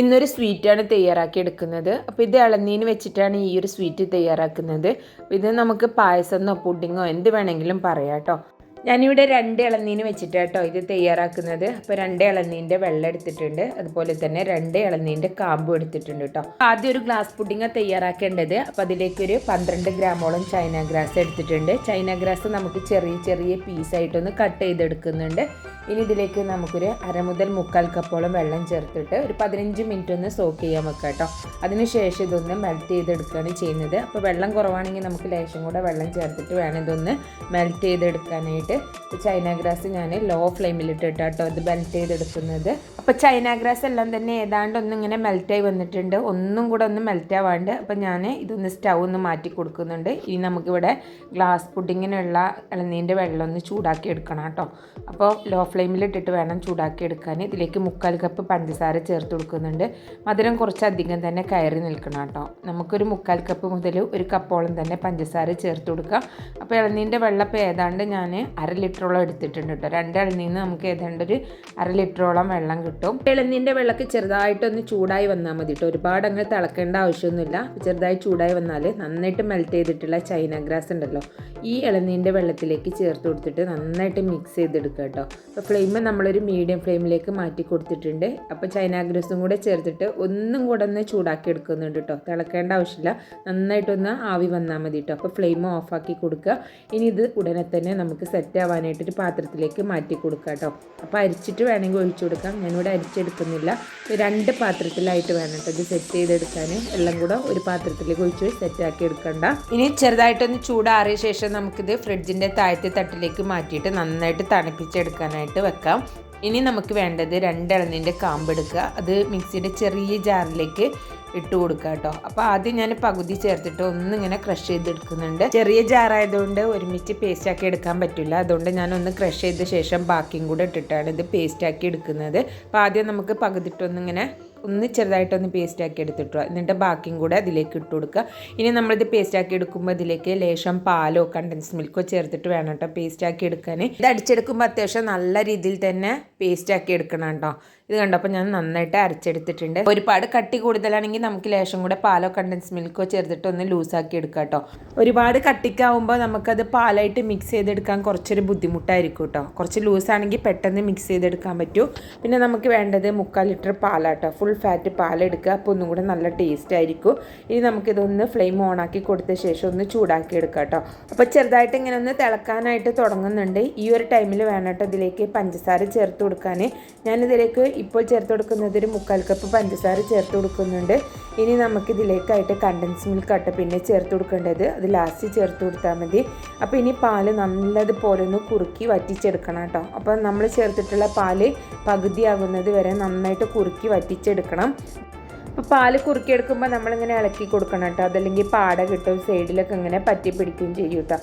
ഇന്നൊരു സ്വീറ്റാണ് തയ്യാറാക്കി എടുക്കുന്നത് അപ്പോൾ ഇത് ഇളനീന് വെച്ചിട്ടാണ് ഈ ഒരു സ്വീറ്റ് തയ്യാറാക്കുന്നത്. ഇത് നമുക്ക് പായസമെന്നോ പുഡിങ്ങോ എന്ത് വേണമെങ്കിലും പറയാം കേട്ടോ. ഞാനിവിടെ രണ്ട് ഇളനീന് വെച്ചിട്ട് കേട്ടോ ഇത് തയ്യാറാക്കുന്നത്. അപ്പോൾ രണ്ട് ഇളനീന്റെ വെള്ളം എടുത്തിട്ടുണ്ട്. അതുപോലെ തന്നെ രണ്ട് ഇളനീന്റെ കാമ്പും എടുത്തിട്ടുണ്ട് കേട്ടോ ആദ്യം ഒരു ഗ്ലാസ് പുഡിങ്ങ തയ്യാറാക്കേണ്ടത്. അപ്പോൾ അതിലേക്ക് ഒരു പന്ത്രണ്ട് ഗ്രാമോളം ചൈന ഗ്രാസ് എടുത്തിട്ടുണ്ട്. ചൈന ഗ്രാസ് നമുക്ക് ചെറിയ ചെറിയ പീസായിട്ടൊന്ന് കട്ട് ചെയ്തെടുക്കുന്നുണ്ട്. ഇനി ഇതിലേക്ക് നമുക്കൊരു അര മുതൽ മുക്കാൽ കപ്പോളം വെള്ളം ചേർത്തിട്ട് ഒരു പതിനഞ്ച് മിനിറ്റ് ഒന്ന് സോക്ക് ചെയ്യാൻ വെക്കാം കേട്ടോ അതിനുശേഷം ഇതൊന്ന് മെൽറ്റ് ചെയ്തെടുക്കുകയാണ് ചെയ്യുന്നത്. അപ്പോൾ വെള്ളം കുറവാണെങ്കിൽ നമുക്ക് ലേശം കൂടെ വെള്ളം ചേർത്തിട്ട് വേണം ഇതൊന്ന് മെൽറ്റ് ചെയ്തെടുക്കാനായിട്ട്. ചൈന ഗ്രാസ് ഞാൻ ലോ ഫ്ലെയിമിലിട്ടിട്ടാട്ടോ അത് ഇത് മെൽറ്റ് ചെയ്തെടുക്കുന്നത്. അപ്പോൾ ചൈന ഗ്രാസ് എല്ലാം തന്നെ ഏതാണ്ട് ഒന്ന് ഇങ്ങനെ മെൽറ്റായി വന്നിട്ടുണ്ട്. ഒന്നും കൂടെ ഒന്ന് മെൽറ്റ് ആവാണ്ട് അപ്പോൾ ഞാൻ ഇതൊന്ന് സ്റ്റൗ ഒന്ന് മാറ്റി കൊടുക്കുന്നുണ്ട്. ഇനി നമുക്കിവിടെ ഗ്ലാസ് പുഡിങ്ങിനുള്ള ഇളനീന്റെ വെള്ളം ഒന്ന് ചൂടാക്കി എടുക്കണം കേട്ടോ. അപ്പോൾ ലോ ഫ്ലെയിമിലിട്ടിട്ട് വേണം ചൂടാക്കി എടുക്കാൻ. ഇതിലേക്ക് മുക്കാൽ കപ്പ് പഞ്ചസാര ചേർത്ത് കൊടുക്കുന്നുണ്ട്. മധുരം കുറച്ചധികം തന്നെ കയറി നിൽക്കണം കേട്ടോ. നമുക്കൊരു മുക്കാൽ കപ്പ് മുതൽ ഒരു കപ്പോളം തന്നെ പഞ്ചസാര ചേർത്ത് കൊടുക്കാം. അപ്പോൾ ഇളനീന്റെ വെള്ളം ഇപ്പോൾ ഏതാണ്ട് ഞാൻ അര ലിറ്ററോളം എടുത്തിട്ടുണ്ട് കേട്ടോ. രണ്ട് ഇളനീന്ന് നമുക്ക് ഏതാണ്ട് ഒരു അര ലിറ്ററോളം വെള്ളം കിട്ടും. ഇളനീന്റെ വെള്ളമൊക്കെ ചെറുതായിട്ടൊന്ന് ചൂടായി വന്നാൽ മതി കേട്ടോ. ഒരുപാട് അങ്ങ് തിളക്കേണ്ട ആവശ്യമൊന്നുമില്ല. ചെറുതായി ചൂടായി വന്നാൽ നന്നായിട്ട് മെൽറ്റ് ചെയ്തിട്ടുള്ള ചൈന ഗ്രാസ് ഉണ്ടല്ലോ. ഈ ഇളനീന്റെ വെള്ളത്തിലേക്ക് ചേർത്ത് കൊടുത്തിട്ട് നന്നായിട്ട് മിക്സ് ചെയ്തെടുക്കുക കേട്ടോ. അപ്പോൾ ഫ്ലെയിം നമ്മളൊരു മീഡിയം ഫ്ലെയിമിലേക്ക് മാറ്റി കൊടുത്തിട്ടുണ്ട്. അപ്പോൾ ചൈന ഗ്രാസും കൂടെ ചേർത്തിട്ട് ഒന്നും കൂടെ ഒന്ന് ചൂടാക്കി എടുക്കുന്നുണ്ട് കേട്ടോ. തിളക്കേണ്ട ആവശ്യമില്ല. നന്നായിട്ടൊന്ന് ആവി വന്നാൽ മതി കേട്ടോ. അപ്പോൾ ഫ്ലെയിം ഓഫാക്കി കൊടുക്കുക. ഇനി ഇത് ഉടനെ തന്നെ നമുക്ക് സെറ്റ് ആവാനായിട്ട് ഒരു പാത്രത്തിലേക്ക് മാറ്റി കൊടുക്കുക കേട്ടോ. അപ്പോൾ അരിച്ചിട്ട് വേണമെങ്കിൽ ഒഴിച്ചു കൊടുക്കാം. ഞാനിവിടെ അരിച്ചെടുക്കുന്നില്ല. രണ്ട് പാത്രത്തിലായിട്ട് വേണം ഇത് സെറ്റ് ചെയ്തെടുക്കാൻ. എല്ലാം കൂടെ ഒരു പാത്രത്തിലേക്ക് ഒഴിച്ച് സെറ്റാക്കി എടുക്കണ്ട. ഇനി ചെറുതായിട്ടൊന്ന് ചൂടാറിയ ശേഷം നമുക്കിത് ഫ്രിഡ്ജിന്റെ താഴത്തെ തട്ടിലേക്ക് മാറ്റിയിട്ട് നന്നായിട്ട് തണുപ്പിച്ചെടുക്കാനായിട്ട് വെക്കാം. ഇനി നമുക്ക് വേണ്ടത് രണ്ടിളനീന്റെ കാമ്പെടുക്കുക അത് മിക്സിയുടെ ചെറിയ ജാറിലേക്ക് ഇട്ട് കൊടുക്കുക കേട്ടോ. അപ്പോൾ ആദ്യം ഞാൻ പകുതി ചേർത്തിട്ട് ഒന്നിങ്ങനെ ക്രഷ് ചെയ്തെടുക്കുന്നുണ്ട്. ചെറിയ ജാറായതുകൊണ്ട് ഒരുമിച്ച് പേസ്റ്റ് ആക്കി എടുക്കാൻ പറ്റില്ല. അതുകൊണ്ട് ഞാൻ ഒന്ന് ക്രഷ് ചെയ്ത ശേഷം ബാക്കിയും കൂടെ ഇട്ടിട്ടാണ് ഇത് പേസ്റ്റ് ആക്കി എടുക്കുന്നത്. അപ്പോൾ ആദ്യം നമുക്ക് പകുതിട്ടൊന്നിങ്ങനെ ഒന്ന് ചെറുതായിട്ടൊന്ന് പേസ്റ്റ് ആക്കി എടുത്തിട്ടു. എന്നിട്ട് ബാക്കിയും കൂടെ അതിലേക്ക് ഇട്ട് കൊടുക്കുക. ഇനി നമ്മളിത് പേസ്റ്റ് ആക്കി എടുക്കുമ്പോൾ ഇതിലേക്ക് ലേശം പാലോ കണ്ടൻസ് മിൽക്കോ ചേർത്തിട്ട് വേണം കേട്ടോ പേസ്റ്റ് ആക്കി എടുക്കാൻ. ഇത് അടിച്ചെടുക്കുമ്പോൾ അത്യാവശ്യം നല്ല രീതിയിൽ തന്നെ പേസ്റ്റ് ആക്കി എടുക്കണം കേട്ടോ ഇത് കണ്ടപ്പോൾ ഞാൻ നന്നായിട്ട് അരച്ചെടുത്തിട്ടുണ്ട്. ഒരുപാട് കട്ടി കൂടുതലാണെങ്കിൽ നമുക്ക് ലേശം കൂടെ പാലോ കണ്ടൻസ് മിൽക്കോ ചേർത്തിട്ട് ഒന്ന് ലൂസാക്കി എടുക്കാം കേട്ടോ ഒരുപാട് കട്ടിക്കാവുമ്പോൾ നമുക്കത് പാലായിട്ട് മിക്സ് ചെയ്തെടുക്കാൻ കുറച്ചൊരു ബുദ്ധിമുട്ടായിരിക്കും കേട്ടോ കുറച്ച് ലൂസാണെങ്കിൽ പെട്ടെന്ന് മിക്സ് ചെയ്തെടുക്കാൻ പറ്റും. പിന്നെ നമുക്ക് വേണ്ടത് മുക്കാൽ ലിറ്റർ പാലാട്ടോ ഫുൾ ഫാറ്റ് പാലെടുക്കുക അപ്പോൾ ഒന്നും കൂടെ നല്ല ടേസ്റ്റ് ആയിരിക്കും. ഇനി നമുക്കിതൊന്ന് ഫ്ലെയിം ഓണാക്കി കൊടുത്ത ശേഷം ഒന്ന് ചൂടാക്കി എടുക്കാം കേട്ടോ അപ്പോൾ ചെറുതായിട്ട് ഇങ്ങനെ ഒന്ന് തിളക്കാനായിട്ട് തുടങ്ങുന്നുണ്ട്. ഈ ഒരു ടൈമിൽ വേണം കേട്ടോ ഇതിലേക്ക് പഞ്ചസാര ചേർത്ത് കൊടുക്കാൻ. ഞാനിതിലേക്ക് ഇപ്പോൾ ചേർത്ത് കൊടുക്കുന്നത് ഒരു മുക്കാൽ കപ്പ് പഞ്ചസാര ചേർത്ത് കൊടുക്കുന്നുണ്ട്. ഇനി നമുക്കിതിലേക്കായിട്ട് കണ്ടൻസ് മിൽക്ക് ആട്ടോ പിന്നെ ചേർത്ത് കൊടുക്കേണ്ടത്. അത് ലാസ്റ്റ് ചേർത്ത് കൊടുത്താൽ മതി. അപ്പോൾ ഇനി പാൽ നല്ലതുപോലെ ഒന്ന് കുറുക്കി വറ്റിച്ചെടുക്കണം കേട്ടോ. അപ്പോൾ നമ്മൾ ചേർത്തിട്ടുള്ള പാൽ പകുതിയാകുന്നത് വരെ നന്നായിട്ട് കുറുക്കി വറ്റിച്ചെടുക്കണം. അപ്പോൾ പാൽ കുറുക്കിയെടുക്കുമ്പോൾ നമ്മളിങ്ങനെ ഇളക്കി കൊടുക്കണം കേട്ടോ. അതല്ലെങ്കിൽ പാട കിട്ടും സൈഡിലൊക്കെ ഇങ്ങനെ പറ്റി പിടിക്കുകയും ചെയ്യും കേട്ടോ.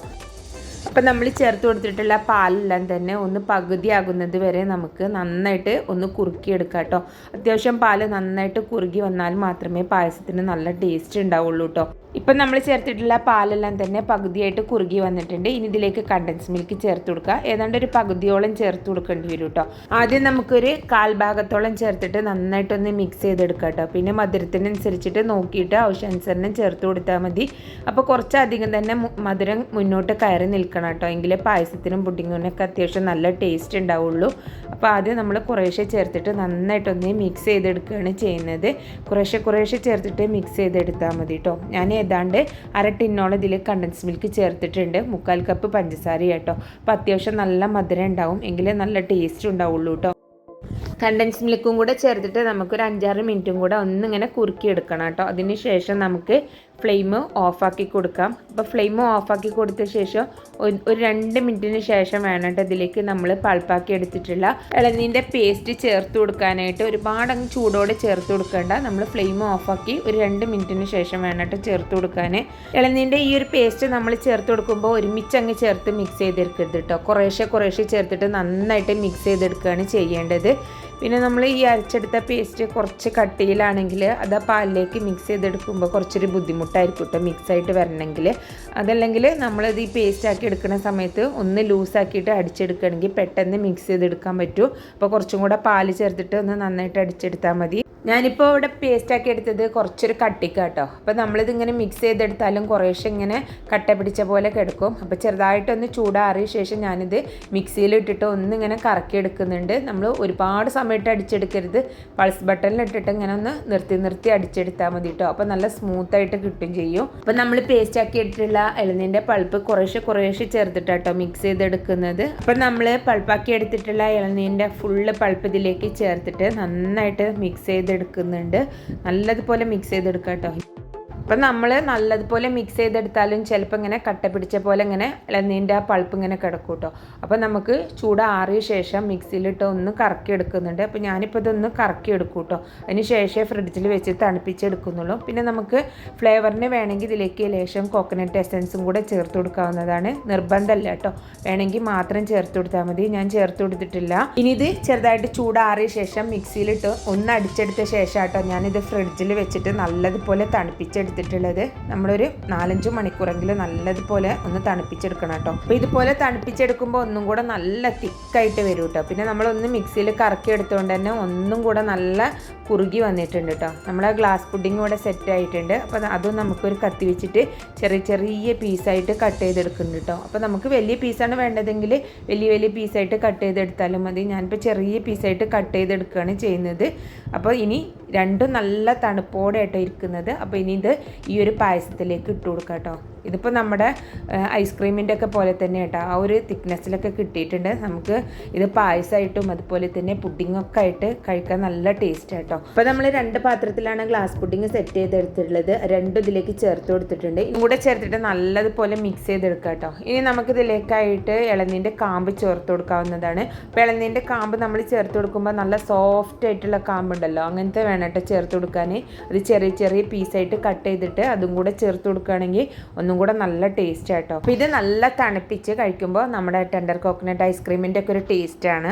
അപ്പം നമ്മൾ ചേർത്ത് കൊടുത്തിട്ടുള്ള പാലെല്ലാം തന്നെ ഒന്ന് പകുതിയാകുന്നത് വരെ നമുക്ക് നന്നായിട്ട് ഒന്ന് കുറുക്കിയെടുക്കാം കേട്ടോ. അത്യാവശ്യം പാൽ നന്നായിട്ട് കുറുകി വന്നാൽ മാത്രമേ പായസത്തിന് നല്ല ടേസ്റ്റ് ഉണ്ടാവുള്ളൂ കേട്ടോ. ഇപ്പം നമ്മൾ ചേർത്തിട്ടുള്ള പാലെല്ലാം തന്നെ പകുതിയായിട്ട് കുറുകി വന്നിട്ടുണ്ട്. ഇനി ഇതിലേക്ക് കണ്ടൻസ് മിൽക്ക് ചേർത്ത് കൊടുക്കുക. ഏതാണ്ട് ഒരു പകുതിയോളം ചേർത്ത് കൊടുക്കേണ്ടി വരും കേട്ടോ. ആദ്യം നമുക്കൊരു കാൽ ഭാഗത്തോളം ചേർത്തിട്ട് നന്നായിട്ടൊന്ന് മിക്സ് ചെയ്തെടുക്കാം കേട്ടോ. പിന്നെ മധുരത്തിനനുസരിച്ചിട്ട് നോക്കിയിട്ട് ആവശ്യാനുസരണം ചേർത്ത് കൊടുത്താൽ മതി. അപ്പോൾ കുറച്ചധികം തന്നെ മധുരം മുന്നോട്ട് കയറി നിൽക്കണം. കേട്ടോ. എങ്കിലേ പായസത്തിനും പുഡിങ്ങിനൊക്കെ അത്യാവശ്യം നല്ല ടേസ്റ്റ് ഉണ്ടാവുള്ളൂ. അപ്പോൾ ആദ്യം നമ്മൾ കുറേശ്ശെ ചേർത്തിട്ട് നന്നായിട്ടൊന്ന് മിക്സ് ചെയ്തെടുക്കുകയാണ് ചെയ്യുന്നത്. കുറേശ്ശെ കുറേശ്ശെ ചേർത്തിട്ട് മിക്സ് ചെയ്തെടുത്താൽ മതി കേട്ടോ ഞാൻ ഏതാണ്ട് അര ടിന്നോളം ഇതിൽ കണ്ടൻസ് മിൽക്ക് ചേർത്തിട്ടുണ്ട്. മുക്കാൽ കപ്പ് പഞ്ചസാര കേട്ടോ അപ്പോൾ അത്യാവശ്യം നല്ല മധുരം ഉണ്ടാവും. എങ്കിലേ നല്ല ടേസ്റ്റ് ഉണ്ടാവുള്ളൂ കേട്ടോ കണ്ടൻസ് മിൽക്കും കൂടെ ചേർത്തിട്ട് നമുക്കൊരു അഞ്ചാറ് മിനിറ്റും കൂടെ ഒന്നിങ്ങനെ കുറുക്കിയെടുക്കണം കേട്ടോ അതിന് ശേഷം നമുക്ക് ഫ്ലെയിം ഓഫാക്കി കൊടുക്കാം. അപ്പോൾ ഫ്ലെയിം ഓഫാക്കി കൊടുത്ത ശേഷം ഒരു രണ്ട് മിനിറ്റിന് ശേഷം വേണം ഇതിലേക്ക് നമ്മൾ പൾപ്പാക്കി എടുത്തിട്ടുള്ള ഇളനീന്റെ പേസ്റ്റ് ചേർത്ത് കൊടുക്കാനായിട്ട് ഒരുപാട് അങ്ങ് ചൂടോടെ ചേർത്ത് കൊടുക്കേണ്ട. നമ്മൾ ഫ്ലെയിം ഓഫാക്കി ഒരു രണ്ട് മിനിറ്റിന് ശേഷം വേണം കേട്ടോ ചേർത്ത് കൊടുക്കാൻ ഇളനീന്റെ ഈ ഒരു പേസ്റ്റ് നമ്മൾ ചേർത്ത് കൊടുക്കുമ്പോൾ ഒരുമിച്ച് അങ്ങ് ചേർത്ത് മിക്സ് ചെയ്തെടുക്കരുത് കേട്ടോ കുറേശ്ശെ കുറേശ്ശെ ചേർത്തിട്ട് നന്നായിട്ട് മിക്സ് ചെയ്തെടുക്കുകയാണ് ചെയ്യേണ്ടത്. പിന്നെ നമ്മൾ ഈ അരച്ചെടുത്ത പേസ്റ്റ് കുറച്ച് കട്ടിയിലാണെങ്കിൽ അത് പാലിലേക്ക് മിക്സ് ചെയ്തെടുക്കുമ്പോൾ കുറച്ചൊരു ബുദ്ധിമുട്ടായിരിക്കും കേട്ടോ മിക്സ് ആയിട്ട് വരണമെങ്കിൽ അതല്ലെങ്കിൽ നമ്മളത് ഈ പേസ്റ്റ് ആക്കി എടുക്കുന്ന സമയത്ത് ഒന്ന് ലൂസാക്കിയിട്ട് അടിച്ചെടുക്കുകയാണെങ്കിൽ പെട്ടെന്ന് മിക്സ് ചെയ്തെടുക്കാൻ പറ്റും. അപ്പോൾ കുറച്ചും കൂടെ പാൽ ചേർത്തിട്ട് ഒന്ന് നന്നായിട്ട് അടിച്ചെടുത്താൽ മതി. ഞാനിപ്പോൾ ഇവിടെ പേസ്റ്റാക്കി എടുത്തത് കുറച്ചൊരു കട്ടിക്ക് കേട്ടോ. അപ്പോൾ നമ്മളിതിങ്ങനെ മിക്സ് ചെയ്തെടുത്താലും കുറേശ്ശെ ഇങ്ങനെ കട്ട പിടിച്ച പോലെ കിടക്കും. അപ്പോൾ ചെറുതായിട്ടൊന്ന് ചൂടാറിയ ശേഷം ഞാനിത് മിക്സിയിൽ ഇട്ടിട്ട് ഒന്നിങ്ങനെ കറക്കി എടുക്കുന്നുണ്ട്. നമ്മൾ ഒരുപാട് സമയത്ത് അടിച്ചെടുക്കരുത്. പൾസ് ബട്ടണിൽ ഇട്ടിട്ട് ഇങ്ങനെ ഒന്ന് നിർത്തി നിർത്തി അടിച്ചെടുത്താൽ മതി കേട്ടോ. അപ്പോൾ നല്ല സ്മൂത്തായിട്ട് കിട്ടും ചെയ്യും. അപ്പോൾ നമ്മൾ പേസ്റ്റാക്കി ഇട്ടിട്ടുള്ള ഇളനീന്റെ പൾപ്പ് കുറേശ്ശെ കുറേശ്ശെ ചേർത്തിട്ടാട്ടോ മിക്സ് ചെയ്തെടുക്കുന്നത്. അപ്പോൾ നമ്മൾ പൾപ്പാക്കി എടുത്തിട്ടുള്ള ഇളനീന്റെ ഫുള്ള് പൾപ്പ് ഇതിലേക്ക് ചേർത്തിട്ട് നന്നായിട്ട് മിക്സ് ചെയ്തെടുക്കുന്നുണ്ട്. നല്ലതുപോലെ മിക്സ് ചെയ്തെടുക്കാം കേട്ടോ അപ്പം നമ്മൾ നല്ലതുപോലെ മിക്സ് ചെയ്തെടുത്താലും ചിലപ്പോൾ ഇങ്ങനെ കട്ട പിടിച്ച പോലെ ഇങ്ങനെ ഇളനീന്റെ ആ പൾപ്പ് ഇങ്ങനെ കിടക്കും കേട്ടോ അപ്പോൾ നമുക്ക് ചൂടാറിയ ശേഷം മിക്സിയിലിട്ട് ഒന്ന് കറക്കി എടുക്കുന്നുണ്ട്. അപ്പോൾ ഞാനിപ്പോൾ ഇതൊന്ന് കറക്കി എടുക്കും കേട്ടോ അതിന് ശേഷം ഫ്രിഡ്ജിൽ വെച്ച് തണുപ്പിച്ചെടുക്കുന്നുള്ളൂ പിന്നെ നമുക്ക് ഫ്ലേവറിന് വേണമെങ്കിൽ ഇതിലേക്ക് ലേശം കോക്കനട്ട് എസൻസും കൂടെ ചേർത്ത് കൊടുക്കാവുന്നതാണ്. നിർബന്ധമല്ല കേട്ടോ വേണമെങ്കിൽ മാത്രം ചേർത്ത് കൊടുത്താൽ മതി. ഞാൻ ചേർത്ത് കൊടുത്തിട്ടില്ല. ഇനി ഇത് ചെറുതായിട്ട് ചൂടാറിയ ശേഷം മിക്സിയിലിട്ട് ഒന്ന് അടിച്ചെടുത്ത ശേഷം കേട്ടോ ഞാനിത് ഫ്രിഡ്ജിൽ വെച്ചിട്ട് നല്ലതുപോലെ തണുപ്പിച്ചെടുത്തിട്ടുള്ളത് നമ്മളൊരു നാലഞ്ച് മണിക്കൂറെങ്കിലും നല്ലതുപോലെ ഒന്ന് തണുപ്പിച്ചെടുക്കണം കേട്ടോ. അപ്പോൾ ഇതുപോലെ തണുപ്പിച്ചെടുക്കുമ്പോൾ ഒന്നും കൂടെ നല്ല തിക്കായിട്ട് വരും കേട്ടോ പിന്നെ നമ്മളൊന്ന് മിക്സിയിൽ കറക്കി എടുത്തുകൊണ്ട് തന്നെ ഒന്നും കൂടെ നല്ല കുറുകി വന്നിട്ടുണ്ട് കേട്ടോ നമ്മളെ ഗ്ലാസ് പുഡിംഗ് ഇവിടെ സെറ്റ് ആയിട്ടുണ്ട്. അപ്പോൾ അതും നമുക്കൊരു കത്തി വെച്ചിട്ട് ചെറിയ ചെറിയ പീസായിട്ട് കട്ട് ചെയ്തെടുക്കുന്നുണ്ട് കേട്ടോ അപ്പോൾ നമുക്ക് വലിയ പീസാണ് വേണ്ടതെങ്കിൽ വലിയ വലിയ പീസായിട്ട് കട്ട് ചെയ്തെടുത്താലും മതി. ഞാനിപ്പോൾ ചെറിയ പീസായിട്ട് കട്ട് ചെയ്തെടുക്കുകയാണ് ചെയ്യുന്നത്. അപ്പോൾ ഇനി രണ്ടും നല്ല തണുപ്പോടെ ആയിട്ടോ ഇരിക്കുന്നത്. അപ്പോൾ ഇനി ഇത് ഈ ഒരു പായസത്തിലേക്ക് ഇട്ട് കൊടുക്കാം കേട്ടോ. ഇതിപ്പോൾ നമ്മുടെ ഐസ്ക്രീമിന്റെ ഒക്കെ പോലെ തന്നെ കേട്ടോ. ആ ഒരു തിക്നെസ്സിലൊക്കെ കിട്ടിയിട്ടുണ്ട്. നമുക്ക് ഇത് പായസമായിട്ടും അതുപോലെ തന്നെ പുഡിങ്ങൊക്കെ ആയിട്ട് കഴിക്കാൻ നല്ല ടേസ്റ്റ് കേട്ടോ അപ്പോൾ നമ്മൾ രണ്ട് പാത്രത്തിലാണ് ഗ്ലാസ് പുഡിങ് സെറ്റ് ചെയ്തെടുത്തിട്ടുള്ളത്. രണ്ടും ഇതിലേക്ക് ചേർത്ത് കൊടുത്തിട്ടുണ്ട്. ഇതും കൂടെ ചേർത്തിട്ട് നല്ലതുപോലെ മിക്സ് ചെയ്തെടുക്കുക കേട്ടോ. ഇനി നമുക്ക് ഇതിലേക്കായിട്ട് ഇളനീന്റെ കാമ്പ് ചേർത്ത് കൊടുക്കാവുന്നതാണ്. അപ്പോൾ ഇളനീന്റെ കാമ്പ് നമ്മൾ ചേർത്ത് കൊടുക്കുമ്പോൾ നല്ല സോഫ്റ്റ് ആയിട്ടുള്ള കാമ്പുണ്ടല്ലോ. അങ്ങനത്തെ വേണം കേട്ടോ ചേർത്ത് കൊടുക്കാൻ അത് ചെറിയ ചെറിയ പീസായിട്ട് കട്ട് ചെയ്തിട്ട് അതും കൂടെ ചേർത്ത് കൊടുക്കുകയാണെങ്കിൽ ഒന്നും കൂടെ നല്ല ടേസ്റ്റ് ആട്ടോ അപ്പോൾ ഇത് നല്ല തണുപ്പിച്ച് കഴിക്കുമ്പോൾ നമ്മുടെ ടെൻഡർ കോക്കനട്ട് ഐസ്ക്രീമിന്റെ ഒക്കെ ഒരു ടേസ്റ്റാണ്